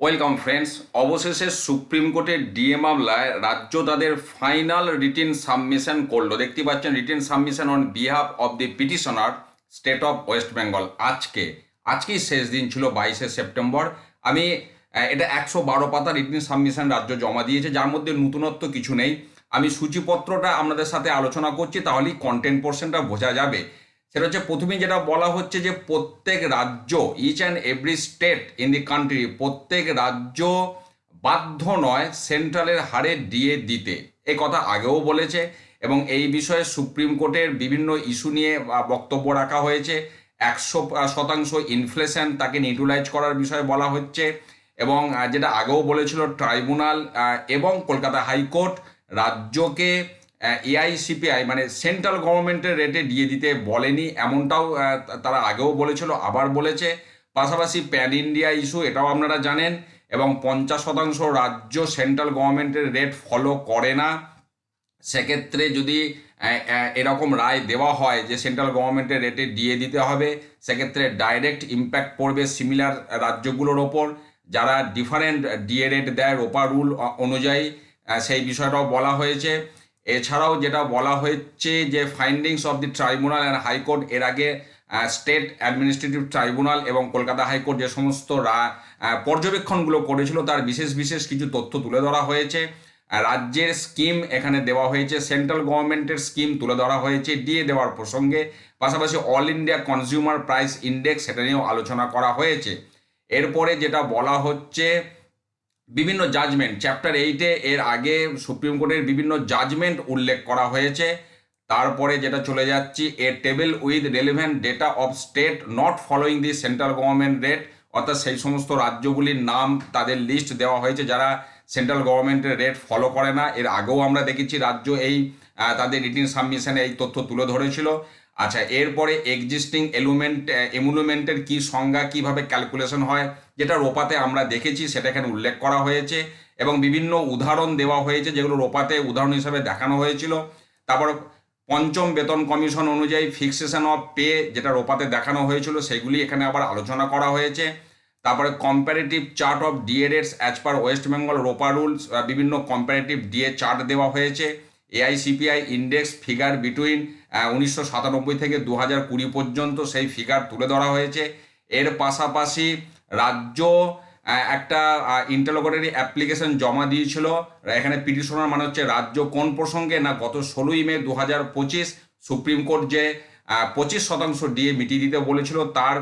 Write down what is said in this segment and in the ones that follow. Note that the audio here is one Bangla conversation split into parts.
ওয়েলকাম ফ্রেন্ডস অবশেষে সুপ্রিম কোর্টের ডিএ মামলায় রাজ্য তাদের ফাইনাল রিটেন সাবমিশন করল। দেখতে পাচ্ছেন written submission on behalf of the petitioner state of West Bengal আজকে, আজকেই শেষ দিন ছিল বাইশে সেপ্টেম্বর আমি এটা একশো বারো পাতা রিটেন সাবমিশন রাজ্য জমা দিয়েছে, যার মধ্যে নতুনত্ব কিছু নেই। আমি সূচিপত্রটা আপনাদের সাথে আলোচনা করছি, তাহলেই কন্টেন্ট পোর্শনটা বোঝা যাবে। সেটা হচ্ছে প্রথমে যেটা বলা হচ্ছে যে প্রত্যেক রাজ্য each and every state in the country প্রত্যেক রাজ্য বাধ্য নয় সেন্ট্রালের হারে ডিএ দিতে। এই কথা আগেও বলেছে এবং এই বিষয়ে সুপ্রিম কোর্টের বিভিন্ন ইস্যু নিয়ে বক্তব্য রাখা হয়েছে। একশো শতাংশ ইনফ্লেশন তাকে নিউট্রালাইজ করার বিষয়ে বলা হচ্ছে এবং যেটা আগেও বলেছিল ট্রাইব্যুনাল এবং কলকাতা হাইকোর্ট রাজ্যকে এআইসিপিআই মানে সেন্ট্রাল গভর্নমেন্টের রেটে দিয়ে দিতে বলেনি, এমনটাও তারা আগেও বলেছিল, আবার বলেছে। পাশাপাশি প্যান ইন্ডিয়া ইস্যু এটাও আপনারা জানেন, এবং পঞ্চাশ শতাংশ রাজ্য সেন্ট্রাল গভর্নমেন্টের রেট ফলো করে না। সেক্ষেত্রে যদি এরকম রায় দেওয়া হয় যে সেন্ট্রাল গভর্নমেন্টের রেটে দিয়ে দিতে হবে, সেক্ষেত্রে ডাইরেক্ট ইম্প্যাক্ট পড়বে সিমিলার রাজ্যগুলোর ওপর। যারা ডিফারেন্ট ডিএ রেট দেয় রোপা রুল অনুযায়ী সেই বিষয়টাও বলা হয়েছে। এছাড়াও যেটা বলা হচ্ছে যে findings of the tribunal and high court এর আগে স্টেট অ্যাডমিনিস্ট্রেটিভ ট্রাইব্যুনাল এবং কলকাতা হাইকোর্ট যে সমস্ত পর্যবেক্ষণগুলো করেছিল তার বিশেষ বিশেষ কিছু তথ্য তুলে ধরা হয়েছে। রাজ্যের স্কিম এখানে দেওয়া হয়েছে সেন্ট্রাল গভর্নমেন্টের স্কিম তুলে ধরা হয়েছে ডিএ দেওয়ার প্রসঙ্গে পাশাপাশি all India consumer price index সেটা নিয়েও আলোচনা করা হয়েছে। এরপরে যেটা বলা হচ্ছে বিভিন্ন জাজমেন্ট চ্যাপ্টার এইটে এর আগে সুপ্রিম কোর্টের বিভিন্ন জাজমেন্ট উল্লেখ করা হয়েছে। তারপরে যেটা চলে যাচ্ছি a table with relevant data of state not following the central government rate অর্থাৎ সেই সমস্ত রাজ্যগুলির নাম তাদের লিস্ট দেওয়া হয়েছে যারা সেন্ট্রাল গভর্নমেন্টের রেট ফলো করে না। এর আগেও আমরা দেখেছি রাজ্য এই তাদের রিটিন সাবমিশনে এই তথ্য তুলে ধরেছিল। আচ্ছা এরপরে এক্সিস্টিং এলুমেন্ট এমুলুমেন্টের কি সংজ্ঞা, কীভাবে ক্যালকুলেশন হয়, যেটা রোপাতে আমরা দেখেছি, সেটা এখানে উল্লেখ করা হয়েছে, এবং বিভিন্ন উদাহরণ দেওয়া হয়েছে, যেগুলো রোপাতে উদাহরণ হিসাবে দেখানো হয়েছিল। তারপর পঞ্চম বেতন কমিশন অনুযায়ী ফিক্সেশন অফ পে যেটা রোপাতে দেখানো হয়েছিল, সেগুলি এখানে আবার আলোচনা করা হয়েছে। তারপরে comparative chart of DA rates as per West Bengal ROPA rules বিভিন্ন কম্পারেটিভ ডিএ চার্ট দেওয়া হয়েছে। এআইসিপিআই ইন্ডেক্স ফিগার বিটুইন উনিশশো সাতানব্বই থেকে দু হাজার কুড়ি পর্যন্ত সেই ফিগার তুলে ধরা হয়েছে। এর পাশাপাশি রাজ্য একটা ইন্টারলোগেটারি অ্যাপ্লিকেশন জমা দিয়েছিল। এখানে পিটিশনার মানে হচ্ছে রাজ্য কোন প্রসঙ্গে? না, গত ষোলোই মে দু হাজার পঁচিশ সুপ্রিম কোর্ট যে পঁচিশ শতাংশ ডিএ মিটিয়ে দিতে বলেছিল, তার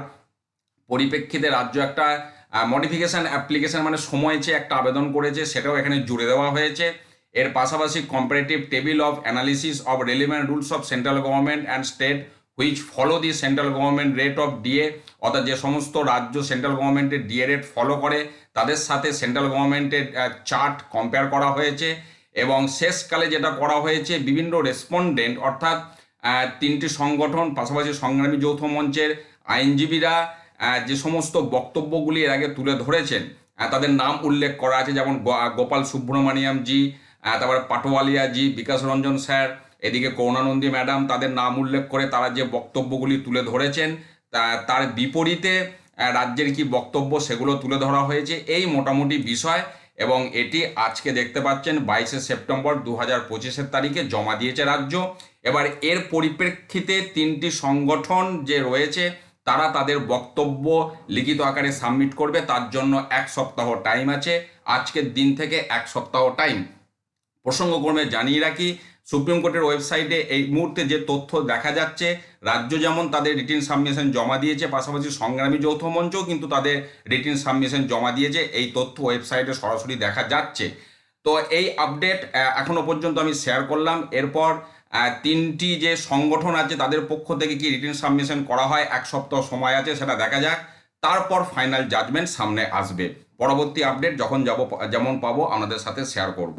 পরিপ্রেক্ষিতে রাজ্য একটা মডিফিকেশন অ্যাপ্লিকেশন মানে সময় চেয়ে একটা আবেদন করেছে, সেটাও এখানে জুড়ে দেওয়া হয়েছে। এর পাশাপাশি comparative table of analysis of relevant rules of central government and state which follow the central government rate of DA অর্থাৎ যে সমস্ত রাজ্য সেন্ট্রাল গভর্নমেন্টের ডিএ রেট ফলো করে, তাদের সাথে সেন্ট্রাল গভর্নমেন্টের চার্ট কম্পেয়ার করা হয়েছে। এবং শেষকালে যেটা করা হয়েছে, বিভিন্ন রেসপন্ডেন্ট অর্থাৎ তিনটি সংগঠন, পাশাপাশি সংগ্রামী যৌথ মঞ্চের আইনজীবীরা যে সমস্ত বক্তব্যগুলি এর আগে তুলে ধরেছেন তাদের নাম উল্লেখ করা আছে, যেমন গোপাল সুব্রমণিয়াম জি তারপরে পাটোয়ালিয়া জি বিকাশ রঞ্জন স্যার, এদিকে করুণানন্দী ম্যাডাম, তাদের নাম উল্লেখ করে তারা যে বক্তব্যগুলি তুলে ধরেছেন তার বিপরীতে রাজ্যের কি বক্তব্য সেগুলো তুলে ধরা হয়েছে, এই মোটামুটি বিষয়, এবং এটি আজকে দেখতে পাচ্ছেন, বাইশে সেপ্টেম্বর দু হাজার পঁচিশের তারিখে জমা দিয়েছে রাজ্য। এবার এর পরিপ্রেক্ষিতে তিনটি সংগঠন যে রয়েছে, তারা তাদের বক্তব্য লিখিত আকারে সাবমিট করবে, তার জন্য এক সপ্তাহ টাইম আছে, আজকের দিন থেকে এক সপ্তাহ টাইম। প্রসঙ্গক্রমে জানিয়ে রাখি সুপ্রিম কোর্টের ওয়েবসাইটে এই মুহূর্তে যে তথ্য দেখা যাচ্ছে রাজ্য যেমন তাদের রিটিন সাবমিশন জমা দিয়েছে পাশাপাশি সংগ্রামী যৌথ মঞ্চও কিন্তু তাদের রিটিন সাবমিশন জমা দিয়েছে এই তথ্য ওয়েবসাইটে সরাসরি দেখা যাচ্ছে। তো এই আপডেট আহ, এখনও পর্যন্ত আমি শেয়ার করলাম। এরপর তিনটি যে সংগঠন আছে তাদের পক্ষ থেকে কি রিটিন সাবমিশন করা হয় এক সপ্তাহ সময় আছে সেটা দেখা যাক। তারপর ফাইনাল জাজমেন্ট সামনে আসবে। পরবর্তী আপডেট যখন যাব যেমন পাবো আপনাদের সাথে শেয়ার করব।